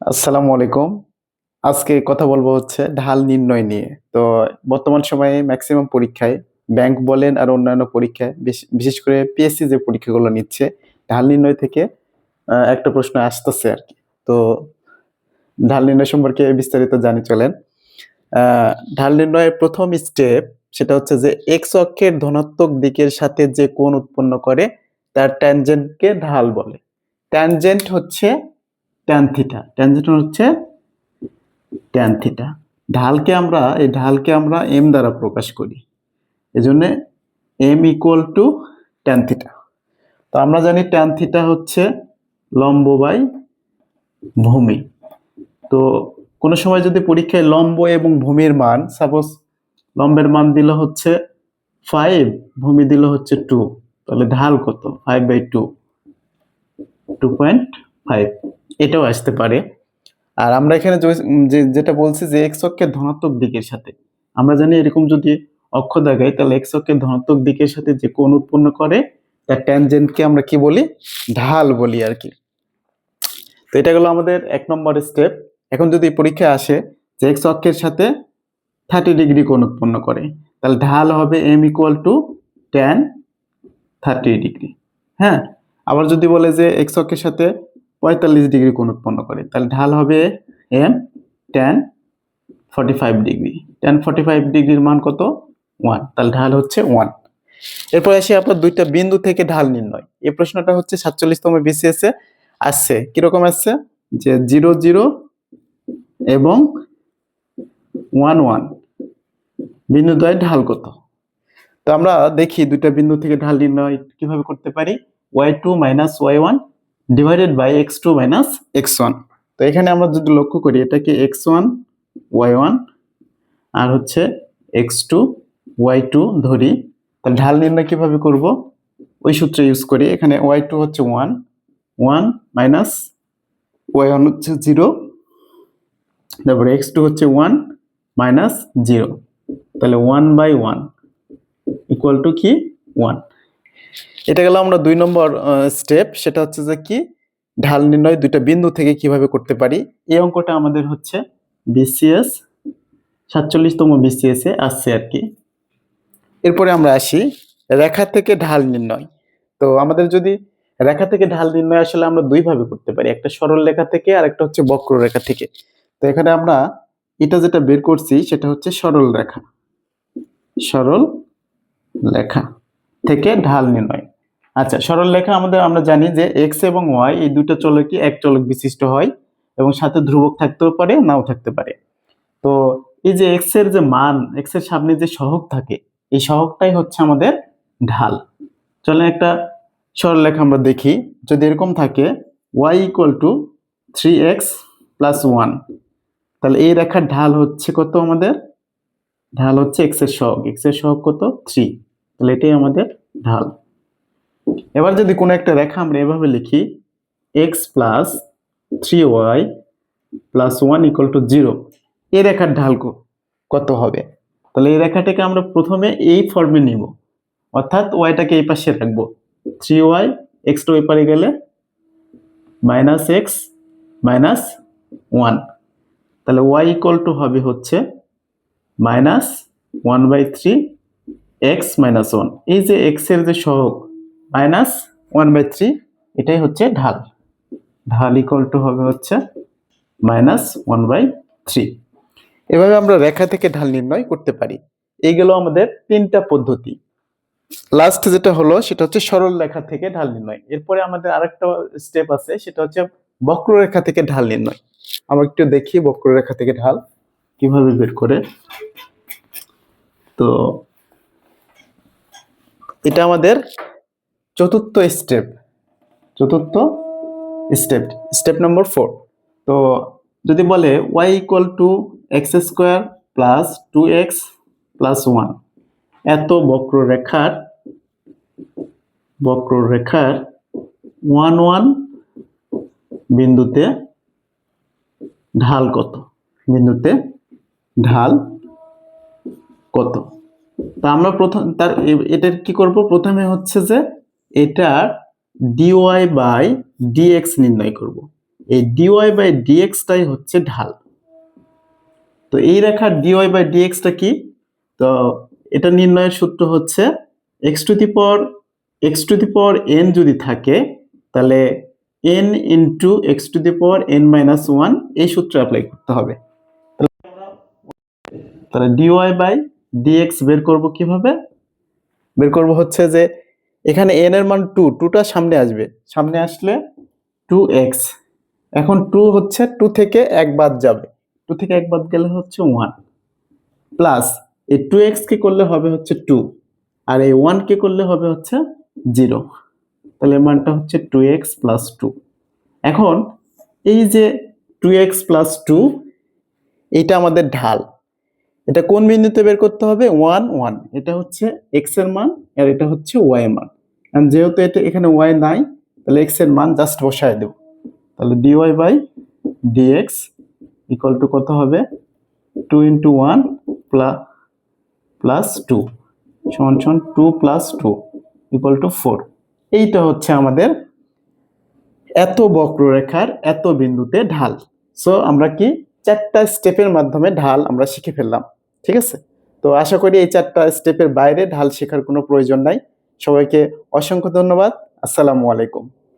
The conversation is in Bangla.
আসসালামু আলাইকুম। আজকে কথা বলব হচ্ছে ঢাল নির্ণয় নিয়ে। তো বর্তমান সময়ে ম্যাক্সিমাম পরীক্ষায় ব্যাংক বলেন আর অন্যান্য পরীক্ষায় বিশেষ করে পিএসসি যে পরীক্ষাগুলো নিচ্ছে, ঢাল নির্ণয় থেকে একটা প্রশ্ন আসতেছে আর কি। তো ঢাল নির্ণয় সম্পর্কে বিস্তারিত জানি চলেন। ঢাল নির্ণয়ের প্রথম স্টেপ সেটা হচ্ছে যে এক্স অক্ষের ধনাত্মক দিকের সাথে যে কোণ উৎপন্ন করে, তার ট্যানজেন্টকে ঢাল বলে। ট্যানজেন্ট হচ্ছে ট্যান থিটা ট্যানজেন্ট হচ্ছে ট্যান থিটা ঢালকে আমরা, এই ঢালকে আমরা এম দ্বারা প্রকাশ করি। এজন্য M equal to tan theta তো আমরা জানি ট্যান থিটা হচ্ছে লম্ব বাই ভূমি। তো কোনো সময় যদি পরীক্ষায় লম্ব এবং ভূমির মান সাপোজ লম্বের মান দিল হচ্ছে ফাইভ ভূমি দিল হচ্ছে টু তাহলে ঢাল কত? Five by two two point five এটাও আসতে পারে। আর আমরা এখানে যে- যেটা বলছি যে এক্স অক্ষের ধনাত্মক দিকের সাথে, আমরা জানি এরকম যদি অক্ষ দেখাই, তাহলে এক্স অক্ষের ধনাত্মক দিকের সাথে যে কোণ উৎপন্ন করে, তার ট্যানজেন্টকে আমরা কি বলি? ঢাল বলি আর কি। তো এটা গেলো আমাদের এক নম্বর স্টেপ এখন যদি পরীক্ষায় আসে যে এক্স অক্ষের সাথে থার্টি ডিগ্রি কোণ উৎপন্ন করে, তাহলে ঢাল হবে M equal to tan thirty degree হ্যাঁ? আবার যদি বলে যে এক্স অক্ষের সাথে পঁয়তাল্লিশ ডিগ্রি কোণ উৎপন্ন করে। তাহলে ঢাল হবে M tan forty five degree tan forty five ডিগ্রির মান কত? ওয়ান তাহলে ঢাল হচ্ছে ওয়ান এরপর আসি আপনার দুইটা বিন্দু থেকে ঢাল নির্ণয়। এই প্রশ্নটা হচ্ছে সাতচল্লিশতম বিসিএস এ আসছে। কীরকম আসছে? যে জিরো জিরো এবং ওয়ান ওয়ান বিন্দু দ্বয়ের ঢাল কত? তো আমরা দেখি দুইটা বিন্দু থেকে ঢাল নির্ণয় কীভাবে করতে পারি? Y two minus y one divided by x two minus x one তো এখানে আমরা যদি লক্ষ্য করি, এটাকে এক্স ওয়ান ওয়াই ওয়ান আর হচ্ছে এক্স টু ওয়াই টু ধরি, তাহলে ঢাল নির্ণয় কীভাবে করব? ওই সূত্রে ইউজ করি, এখানে ওয়াই টু হচ্ছে one one minus y one হচ্ছে জিরো তারপরে এক্স টু হচ্ছে ওয়ান মাইনাস জিরো তাহলে one by one equal to কি? ওয়ান এটা গেল আমরা দুই নম্বর স্টেপ সেটা হচ্ছে যে কি? ঢাল নির্ণয় দুইটা বিন্দু থেকে কীভাবে করতে পারি? এই অঙ্কটা আমাদের হচ্ছে বিসিএস সাতচল্লিশতম বিসিএস এ আসছে আর কি। এরপরে আমরা আসি রেখা থেকে ঢাল নির্ণয়। তো আমাদের যদি রেখা থেকে ঢাল নির্ণয় আসলে আমরা দুই ভাবে করতে পারি, একটা সরল রেখা থেকে আর একটা হচ্ছে বক্র রেখা থেকে। তো এখানে আমরা এটা যেটা বের করছি সেটা হচ্ছে সরল রেখা। সরল রেখা থেকে ঢাল নির্ণয়। আচ্ছা সরল লেখা আমাদের, আমরা জানি যে এক্স এবং ওয়াই এই দুটো চলকই এক চলক বিশিষ্ট হয় এবং সাথে ধ্রুবক থাকতেও পারে, নাও থাকতে পারে। তো এই যে এক্সের যে মান এক্সের সামনে যে সহগ থাকে, এই সহগটাই হচ্ছে আমাদের ঢাল। চলেন একটা সরল লেখা আমরা দেখি। যদি এরকম থাকে y equal to three x plus one তাহলে এই রেখার ঢাল হচ্ছে কত আমাদের? ঢাল হচ্ছে এক্সের সহগ এক্সের সহগ কত? থ্রি তাহলে এটাই আমাদের ঢাল। এবার যদি কোনো একটা রেখা আমরা এভাবে লিখি x plus three y plus one equal to zero এই রেখার ঢাল কত হবে? তাহলে এই রেখাটাকে আমরা প্রথমে এই ফর্মে নিব। অর্থাৎ ওয়াইটাকে এই পাশে রাখব। থ্রি ওয়াই এক্স টু পারে গেলে মাইনাস এক্স মাইনাস ওয়ান তাহলে ওয়াই ইকুয়াল টু হবে হচ্ছে minus one by three x minus one এই যে এক্সের যে সহগ মাইনাস ওয়ান বাই থ্রি, এটাই হচ্ছে ঢাল। ঢাল ইকুয়াল টু হবে হচ্ছে মাইনাস ওয়ান বাই থ্রি। এভাবে আমরা রেখা থেকে ঢাল নির্ণয় করতে পারি। এই গেল আমাদের তিনটা পদ্ধতি। লাস্ট যেটা হলো, সেটা হচ্ছে সরল রেখা থেকে ঢাল নির্ণয়। এরপরে আমাদের আরেকটা স্টেপ আছে, সেটা হচ্ছে বক্ররেখা থেকে ঢাল নির্ণয়। আমরা একটু দেখি বক্ররেখা থেকে ঢাল কীভাবে বের করে। তো, এটা আমাদের চতুর্থ স্টেপ চতুর্থ স্টেপ স্টেপ নম্বর ফোর তো যদি বলে y equal to x square plus two x plus one এত বক্ররেখার বক্ররেখার ওয়ান ওয়ান বিন্দুতে ঢাল কত? বিন্দুতে ঢাল কত? তা আমরা প্রথম, তার এটার কি করব? প্রথমে হচ্ছে যে এটার ডিওয়াই বাই ডিএক্স নির্ণয় করব। এই ডিওয়াই বাই ডিএক্সটাই হচ্ছে ঢাল। তো এই রেখার ডিওয়াই বাই ডিএক্সটা কি? তো এটা নির্ণয়ের সূত্র হচ্ছে এক্স টু দি পর এক্স টু দি পর এন যদি থাকে, তাহলে n into x to the পর এন মাইনাস ওয়ান এই সূত্র অ্যাপ্লাই করতে হবে। তাহলে ডিওয়াই বাই ডিএক্স বের করব কীভাবে? বের করব হচ্ছে যে এখানে এন এর মান টু টুটা সামনে আসবে। সামনে আসলে টু এক্স এখন টু হচ্ছে টু থেকে এক বাদ যাবে। টু থেকে এক বাদ গেলে হচ্ছে ওয়ান প্লাস এই টু এক্স কে করলে হবে হচ্ছে টু আর এই ওয়ান কে করলে হবে হচ্ছে জিরো তাহলে মানটা হচ্ছে টু এক্স প্লাস টু এখন এই যে টু এক্স প্লাস টু এইটা আমাদের ঢাল। এটা কোন বিন্দুতে বের করতে হবে? One one. এটা হচ্ছে এক্সের মান আর এটা হচ্ছে ওয়াই এর মান। And যেহেতু এটা এখানে ওয়াই নাই, তাহলে এক্সের মান জাস্ট বসায় দেব। তাহলে dy by dx equal to কত হবে? Two into one plus two সমান সমান two plus two equal to four এইটা হচ্ছে আমাদের এত বক্ররেখার এত বিন্দুতে ঢাল। সো আমরা কি চারটা স্টেপের মাধ্যমে ঢাল আমরা শিখে ফেললাম, ঠিক আছে? তো আশা করি এই চারটা স্টেপের বাইরে ঢাল শেখার কোনো প্রয়োজন নাই। সবাইকে অসংখ্য ধন্যবাদ। আসসালামু আলাইকুম।